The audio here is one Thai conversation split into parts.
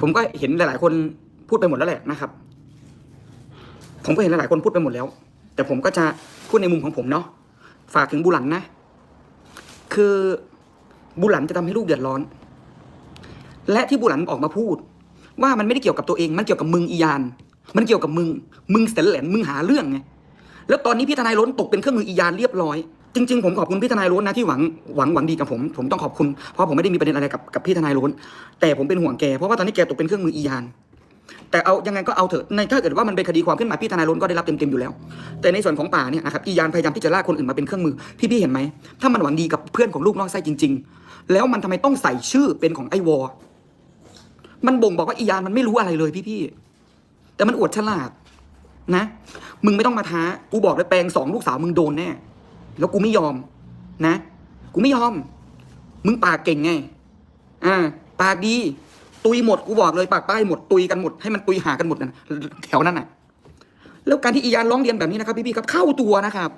ผมก็เห็นหลาย ๆ คนพูดไปหมดแล้วแหละนะครับ ผมก็เห็นหลาย ๆ คนพูดไปหมดแล้ว แต่ผมก็จะพูดในมุมของผมเนาะฝากถึงบุหลันนะ คือบุหลันจะทำให้ลูกเดือดร้อน และที่บุหลันออกมาพูด ว่ามันไม่ได้เกี่ยวกับตัวเอง มันเกี่ยวกับมึงอียาน มันเกี่ยวกับมึง มึงเสนแหลนมึงหาเรื่องไง แล้วตอนนี้พี่ทนายล้นตกเป็นเครื่องมืออียานเรียบร้อย จริงๆผมขอบคุณพี่ทนายล้นนะที่หวังหวังหวังดีกับผม ผมต้องขอบคุณเพราะผมไม่ได้มีประเด็นอะไรกับกับพี่ทนายล้นแต่ผมเป็นห่วงแกเพราะว่าตอนนี้แกตกเป็นเครื่องมืออียานแต่เอายังไงก็เอาเถอะในถ้าเกิดว่ามันเป็นคดีความขึ้นมาพี่ทนายล้นก็ได้รับเต็มๆอยู่แล้ว แต่ในส่วนของป่าเนี่ยนะครับอียานพยายามที่จะลากคนอื่นมาเป็นเครื่องมือพี่ๆเห็นไหมถ้ามันหวังดีกับเพื่อนของลูกน้องไส้จริง ๆ แล้วมันทำไมต้องใส่ชื่อเป็นของไอวอมันบ่งบอกว่าอียานมันไม่รู้อะไรเลยพี่ๆแต่มันอวดฉลาดนะ มึงไม่ต้องมาท้ากูบอกเลยแปลงสองลูกสาวมึงโดนแน่ แล้วกูไม่ยอม นะ กูไม่ยอม มึงปากเก่งไง อ่า ปากดี ตุยหมดกูบอกเลยปากป้ายหมดตุยกันหมดให้มันตุยหากันหมดนะแถวนั้นน่ะ แล้วการที่อียานร้องเรียนแบบนี้นะครับพี่ๆครับเข้าตัวนะครับ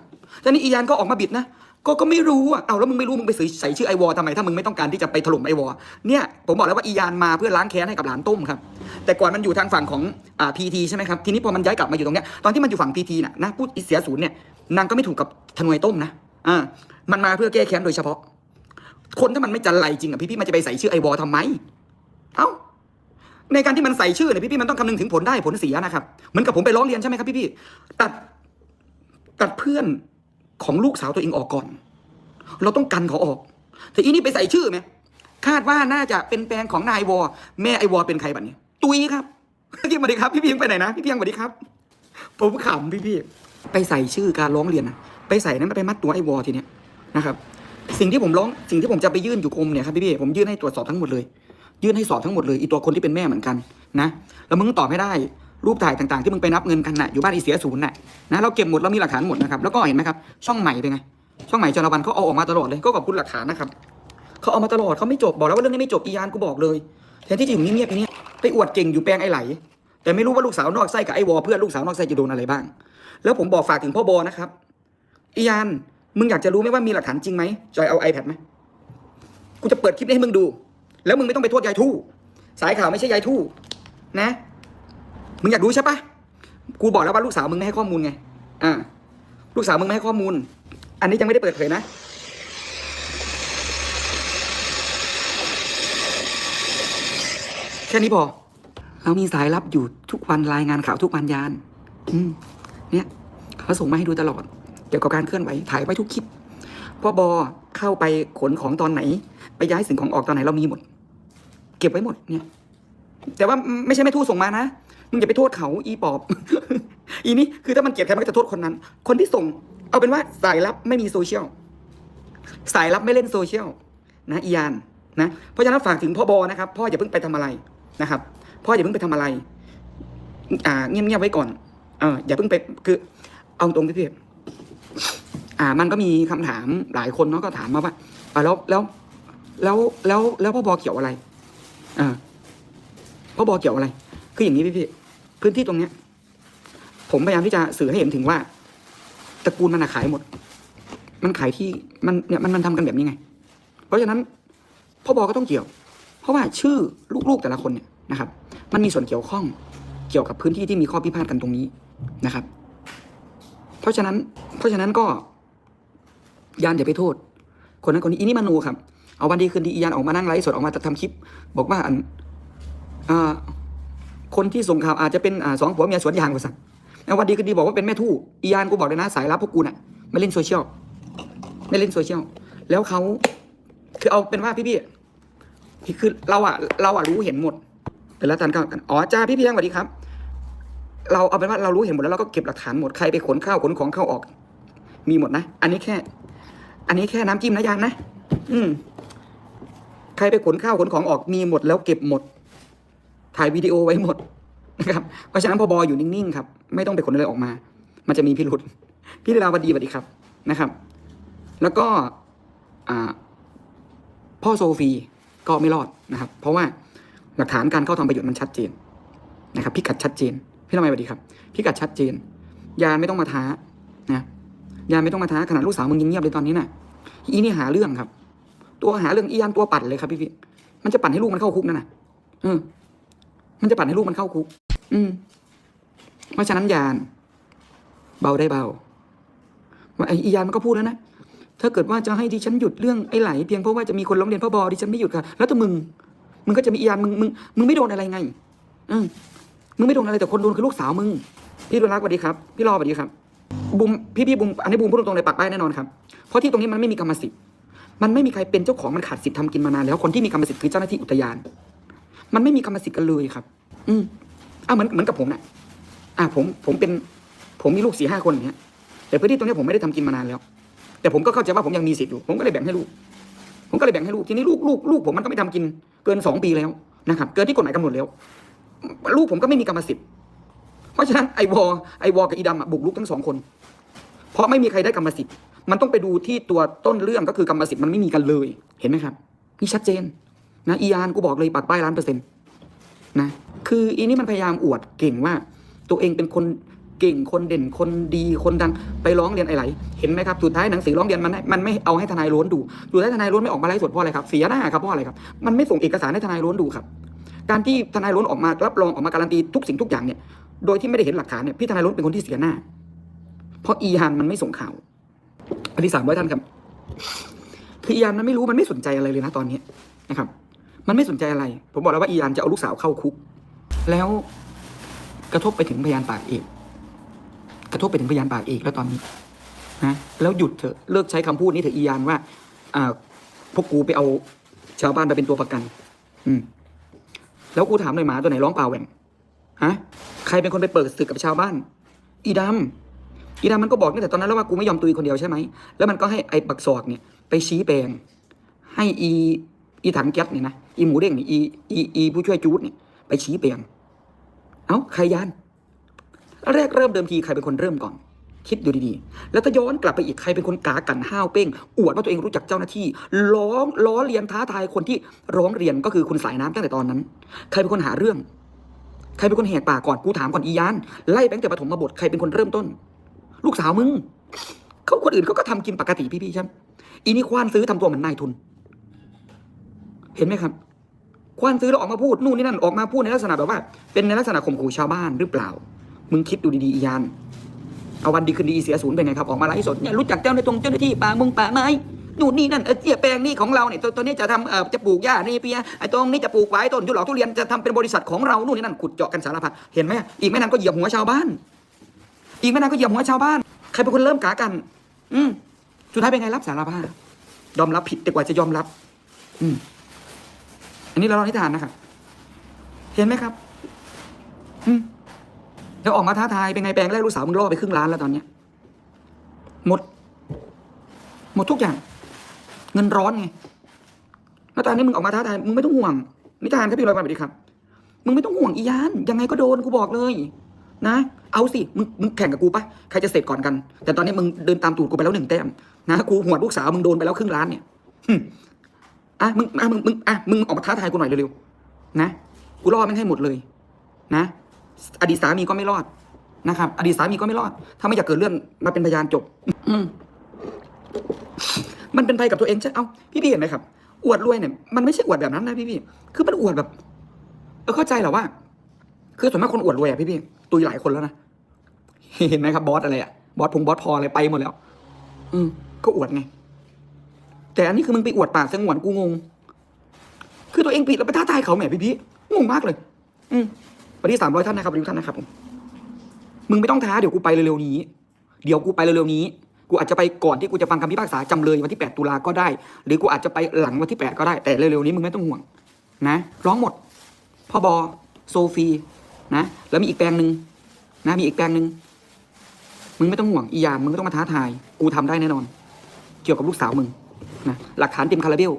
แต่นี่อียานก็ออกมาบิดนะก็ก็ไม่รู้อะ เอาแล้วมึงไม่รู้มึงไปใส่ชื่อไอวอทำไมถ้ามึงไม่ต้องการที่จะไปถล่มไอวอเนี่ยผมบอกแล้วว่าอียานมาเพื่อล้างแค้นให้กับหลานต้มครับ แต่ก่อนมันอยู่ทางฝั่งของอ่าพีทีใช่ไหมครับ ทีนี้พอมันย้ายกลับมาอยู่ตรงเนี้ย ตอนที่มันอยู่ฝั่งพีทีน่ะนะพูดเสียศูนย์เนี่ย นางก็ไม่ถูกกับทนวยต้มนะอ่ามันมาเพื่อแก้แค้นโดยเฉพาะ คนถ้ามันไม่จันไรจริงอะพี่ๆมันจะไปใส่ชื่อไอวอทำไม เอ้าในการที่มันใส่ชื่อเนี่ยพี่ๆมันต้องคำนึงถึงผลได้ผลเสียนะครับเหมือนกับผมไปร้องเรียนใช่ไหมครับพี่ๆตัดตัดเพื่อนของลูกสาวตัวเองออกก่อน เราต้องกันเขาออก แต่อีนี่ไปใส่ชื่อไหมคาดว่าน่าจะเป็นแปลงของนายวอ แม่ไอวอเป็นใครบัดนี้ ตุยครับพี่สวัสดีครับ พี่เพียงไปไหนนะ พี่เพียงสวัสดีครับ ผมขำพี่พี่ ไปใส่ชื่อการร้องเรียนนะไปใส่นั้นไปมัดตัวไอ้วอทีเนี้ยนะครับ สิ่งที่ผมร้องสิ่งที่ผมจะไปยื่นอยู่กรมเนี่ยครับพี่พี่ผมยื่นให้ตรวจสอบทั้งหมดเลย ยื่นให้สอบทั้งหมดเลยอีตัวคนที่เป็นแม่เหมือนกันนะแล้วมึงตอบให้ได้รูปถ่ายต่างๆที่มึงไปนับเงินกันน่ะอยู่บ้านอีเสียศูนย์น่ะนะเราเก็บหมดเรามีหลักฐานหมดนะครับแล้วก็เห็นไหมครับช่องใหม่เป็นไง ช่องใหม่จรวันเขาเอาออกมาตลอดเลยก็ขอบคุณหลักฐานนะครับเขาเอามาตลอดเขาไม่จบบอกแล้วว่าเรื่องนี้ไม่จบอียานกูบอกเลยแทนที่จะอยู่เงียบๆอย่างนี้ไปอวดเก่งอยู่แปลงไอ้ไหล แต่ไม่รู้ว่าลูกสาวนอกไส้กับไอ้วอเพื่อนลูกสาวนอกไส้จะโดนอะไรบ้าง แล้วผมบอกฝากถึงพ่อโบนะครับอียานมึงอยากจะรู้ไหมว่ามีหลักฐานจริงไหมจอยเอา iPad ไหมกูจะเปิดคลิปนี้ให้มึงดู แล้วมึงไม่ต้องไปโทษยายทู่ สายข่าวไม่ใช่ยายทู่นะ มึงอยากรู้ใช่ปะกูบอกแล้วว่าลูกสาวมึงไม่ให้ข้อมูลไง อ่า ลูกสาวมึงไม่ให้ข้อมูล อันนี้ยังไม่ได้เปิดเผยนะ แค่นี้พอ เรามีสายลับอยู่ทุกวันรายงานข่าวทุกวันยาน อืม เนี่ยเขาส่งมาให้ดูตลอด เกี่ยวกับการเคลื่อนไหวถ่ายไว้ทุกคลิปพ่อบอเข้าไปขนของตอนไหน ไปย้ายสิ่งของออกตอนไหนเรามีหมด เก็บไว้หมดเนี่ย แต่ว่าไม่ใช่แม่ทูตส่งมานะมึงอย่าไปโทษเขาอีปอบ อีนี่คือถ้ามันเกลียดใครมันก็จะโทษคนนั้น คนที่ส่ง เอาเป็นว่าสายลับไม่มีโซเชียลสายลับไม่เล่นโซเชียลนะอียานนะเพราะฉะนั้นฝากถึงพ่อบอนะครับ พ่ออย่าเพิ่งไปทำอะไรนะครับ พ่ออย่าเพิ่งไปทำอะไร อ่าเงียบๆไว้ก่อน เอออย่าเพิ่งไปคือ เอาตรงพี่เพียอ่า มันก็มีคำถามหลายคนเนาะก็ถามมาว่าอ่าแล้วแล้วแล้วแล้วแล้วพ่อบอเกี่ยวอะไรอ่าพ่อบอเกี่ยวอะไร คืออย่างนี้พี่พี่พื้นที่ตรงเนี้ย ผมพยายามที่จะสื่อให้เห็นถึงว่าตระกูลมันขายหมด มันขายที่มันเนี่ยมันมันทำกันแบบนี้ไง เพราะฉะนั้นพ่อบอก็ต้องเกี่ยว เพราะว่าชื่อลูกๆแต่ละคนเนี่ยนะครับ มันมีส่วนเกี่ยวข้องเกี่ยวกับพื้นที่ที่มีข้อพิพาทกันตรงนี้ นะครับ เพราะฉะนั้น เพราะฉะนั้นก็ยานอย่าไปโทษ คนนั้นคนนี้อีนี่มโนครับ เอาวันดีคืนดียานออกมานั่งไลฟ์สดออกมาทำคลิป บอกว่าอันคนที่ส่งข่าวอาจจะเป็นอสองผัวเมียสวนยางกว่าสัตว์วันดีคืนดีบอกว่าเป็นแม่ทู่อียานกูบอกเลยนะสายลับพวกกูน่ะไม่เล่นโซเชียลไม่เล่นโซเชียลแล้วเขาคือเอาเป็นว่าพี่พี่คือเราอะเราอะรู้เห็นหมดแต่ละท่านก็กันอ๋อจ้าพี่พี่ยังสวัสดีครับ เราเอาเป็นว่าเรารู้เห็นหมดแล้วเราก็เก็บหลักฐานหมดใครไปขนข้าวขนของเข้าออก มีหมดนะ อันนี้แค่ อันนี้แค่น้ำจิ้มนะยานนะอืมใครไปขนข้าวขนของออกมีหมดแล้วเก็บหมด ถ่ายวิดีโอไว้หมดนะครับเพราะฉะนั้นพอบออยู่นิ่งๆครับ ไม่ต้องไปขนอะไรออกมา มันจะมีพิรุษพี่ดาวดีสวัสดีครับนะครับ แล้วก็พ่อโซฟีก็ไม่รอดนะครับ เพราะว่าหลักฐานการเข้าทำประโยชน์มันชัดเจนนะครับ พิกัดชัดเจน พี่ทำไมสวัสดีครับพิกัดชัดเจน ยานไม่ต้องมาท้านะยานไม่ต้องมาท้าขนาดลูกสาวมึงยังเงียบเลยตอนนี้น่ะอีนี่หาเรื่องครับ ตัวหาเรื่องอียานตัวปั่นเลยครับพี่พี่มันจะปั่นให้ลูกมันเข้าคุกนั่นน่ะเออ มันจะปั่นให้ลูกมันเข้าคุก อืม เพราะฉะนั้นยาน เบาได้เบาว่าไอ้อียานมันก็พูดแล้วนะถ้าเกิดว่าจะให้ดิฉันหยุดเรื่องไอ้ไหลเพียงเพราะว่าจะมีคนร้องเรียนพ่อบอดิฉันไม่หยุดค่ะแล้วแต่มึง มึงก็จะมีอียานมึงมึงมึงไม่โดนอะไรไง อืม มึงไม่โดนอะไรแต่คนโดนคือลูกสาวมึง พี่ดุรักสวัสดีครับ พี่รอสวัสดีครับบุมพี่พี่บุมอันนี้บุมพูดตรงๆเลยปักป้ายแน่นอนครับ เพราะที่ตรงนี้มันไม่มีกรรมสิทธิ์ มันไม่มีใครเป็นเจ้าของมันขาดสิทธิ์ทำกินมานานแล้ว คนที่มีกรรมสิทธิ์คือเจ้าหน้าที่อุทยาน มันไม่มีกรรมสิทธิ์กันเลยครับ อืมอะเหมือนเหมือนกับผมน่ะอะผมผมเป็น ผมมีลูกสี่ห้าคนอย่างเงี้ย แต่พื้นที่ตรงนี้ผมไม่ได้ทำกินมานานแล้ว แต่ผมก็เข้าใจว่าผมยังมีสิทธิ์อยู่ ผมก็เลยแบ่งให้ลูก ผมก็เลยแบ่งให้ลูก ทีนี้ลูกลูกลูกผมมันก็ไม่ทำกินเกินสองปีแล้วนะครับ เกินที่กฎหมายกำหนดแล้ว ลูกผมก็ไม่มีกรรมสิทธิ์เพราะฉะนั้นไอวอไอวอกับอีดำบุกลุกทั้งสองคน เพราะไม่มีใครได้กรรมสิทธิ์มันต้องไปดูที่ตัวต้นเรื่องก็คือกรรมสิทธิ์มันไม่มีกันเลยเห็นไหมครับนี่ชัดเจนนะอียานกูบอกเลยปากป้ายล้านเปอร์เซ็นต์นะคืออีนี่มันพยายามอวดเก่งว่า ตัวเองเป็นคนเก่งคนเด่นคนดีคนดังไปร้องเรียนไอ้ไหลเห็นไหมครับสุดท้ายหนังสือร้องเรียนมันมันไม่เอาให้ทนายล้วนดูสุดท้ายทนายล้วนไม่ออกมาไลฟ์สดเพราะอะไรครับเสียหน้าครับเพราะอะไรครับมันไม่ส่งเอกสารให้ทนายล้วนดูครับ การที่ทนายล้นออกมารับรองออกมาการันตีทุกสิ่งทุกอย่างเนี่ยโดยที่ไม่ได้เห็นหลักฐานเนี่ยพี่ทนายล้นเป็นคนที่เสียหน้า เพราะอีฮันมันไม่ส่งข่าวอันที่สามร้ท่านครับ คืออีฮันมันไม่รู้มันไม่สนใจอะไรเลยนะตอนนี้นะครับ มันไม่สนใจอะไร ผมบอกแล้วว่าอีฮันจะเอาลูกสาวเข้าคุก แล้วกระทบไปถึงพยานปากเอกกระทบไปถึงพยานปากเอกแล้วตอนนี้นะแล้วหยุดเถอะเลิกใช้คำพูดนี้เถอะอียานว่าอ่าพวกกูไปเอาชาวบ้านมาเป็นตัวประกัน อืม แล้วกูถามหน่อยหมาตัวไหนร้องเปล่าแหว่งฮะใครเป็นคนไปเปิดศึกกับชาวบ้าน อีดำอีดำมันก็บอกตั้งแต่ตอนนั้นแล้วว่ากูไม่ยอมตุยคนเดียวใช่ไหมแล้วมันก็ให้ไอ้บักซอกเนี่ยไปชี้แปลงให้อีอีถังแก๊สเนี่ยนะอีหมูเด้งเนี่ยอีอีอีผู้ช่วยจูดเนี่ยไปชี้แปลงเอ้าใครยาน แรกเริ่มเดิมทีใครเป็นคนเริ่มก่อน คิดดูดีๆ แล้วถ้าย้อนกลับไปอีกใครเป็นคนกากันห้าวเป้ง อวดว่าตัวเองรู้จักเจ้าหน้าที่ ล้อล้อเลียนท้าทายคนที่ร้องเรียนก็คือคุณสายน้ำตั้งแต่ตอนนั้น ใครเป็นคนหาเรื่อง ใครเป็นคนแหกปากก่อนกูถามก่อนอียาน ไล่ไปตั้งแต่ปฐมมาบทใครเป็นคนเริ่มต้น ลูกสาวมึงเขาคนอื่นเขาก็ทำกินปกติพี่ๆใช่ไหมอีนี่ควานซื้อทำตัวเหมือนนายทุน เห็นไหมครับ ควานซื้อแล้วออกมาพูดนู่นนี่นั่นออกมาพูดในลักษณะแบบว่า เป็นในลักษณะข่มขู่ชาวบ้านหรือเปล่า มึงคิดดูดีๆอียาน เอาวันดีคืนดีเสียศูนย์ไปไงครับออกมาไลฟ์สดเนี่ยรู้จักเจ้าในตรงเจ้าหน้าที่ป่ามงป่าไม้นู่นนี่นั่นเออเจียแปลงนี่ของเราเนี่ยตัวนี้จะทำเออจะปลูกหญ้านี่เปียไอ้ตรงนี้จะปลูกไว้ต้นทุหลอกทุเรียนจะทำเป็นบริษัทของเรานู่นนี่นั่นขุดเจาะกันสารพัดเห็นไหมอีกไม่นานก็เหยียบหัวชาวบ้าน อีกไม่นานก็เหยียบหัวชาวบ้านใครเป็นคนเริ่มกากัน อืมสุดท้ายเป็นไงรับสารภาพยอมรับผิดแต่กว่าจะยอมรับ อืมอันนี้เราเล่านิทานนะครับ เห็นไหมครับ อืม แล้วออกมาท้าทายเป็นไงแปลงแรกลูกสาวมึงล่อไปครึ่งล้านแล้วตอนเนี้ยหมด หมดทุกอย่าง เงินร้อนไงแล้วตอนนี้มึงออกมาท้าทายมึงไม่ต้องห่วงนิทานครับพี่ลอยมาสวัสดีครับ มึงไม่ต้องห่วงอียานยังไงก็โดนกูบอกเลย นะ เอาสิมึงมึงแข่งกับกูปะใครจะเสร็จก่อนกัน แต่ตอนนี้มึงเดินตามตูดกูไปแล้วหนึ่งแต้มนะกูหัวดลูกสาวมึงโดนไปแล้วครึ่งล้านเนี่ยหึอะมึงอะมึงมึงอะมึงออกมาท้าทายกูหน่อยเร็วๆนะกูรอดมันให้หมดเลย นะ อดีตสามีก็ไม่รอดนะครับ อดีตสามีก็ไม่รอด ถ้าไม่อยากเกิดเรื่องมาเป็นพยานจบ อืมันเป็นภัยกับตัวเองใช่เอ้าพี่พี่เห็นไหมครับ อวดรวยเนี่ยมันไม่ใช่อวดแบบนั้นนะพี่พี่คือมันอวดแบบเออเข้าใจแหละว่า คือส่วนมากคนอวดรวยอะพี่พี่ตุยหลายคนแล้วนะเห็นไหมครับบอสอะไรอะบอสพงบอสพออะไรไปหมดแล้ว อืมก็อวดไง แต่อันนี้คือมึงไปอวดปาสงวนกูงง คือตัวเองผิดแล้วไปท้าทายเขาแหมพี่พี่งงมากเลย อืม วันที่สามร้อยท่านนะครับวันนี้ท่านนะครับผมมึงไม่ต้องท้าเดี๋ยวกูไปเร็วๆนี้ เดี๋ยวกูไปเร็วๆนี้ กูอาจจะไปก่อนที่กูจะฟังคำพิพากษาจำเลยวันที่ 8 ตุลาก็ได้ หรือกูอาจจะไปหลังวันที่ 8 ก็ได้ แต่เร็วๆนี้มึงไม่ต้องห่วงนะร้องหมดพ่อบอโซฟีนะแล้วมีอีกแปลงหนึ่งนะมีอีกแปลงหนึ่งมึงไม่ต้องห่วงอียามมึงไม่ต้องมาท้าทาย กูทำได้แน่นอน เกี่ยวกับลูกสาวมึงนะหลักฐานเต็มคาราเบล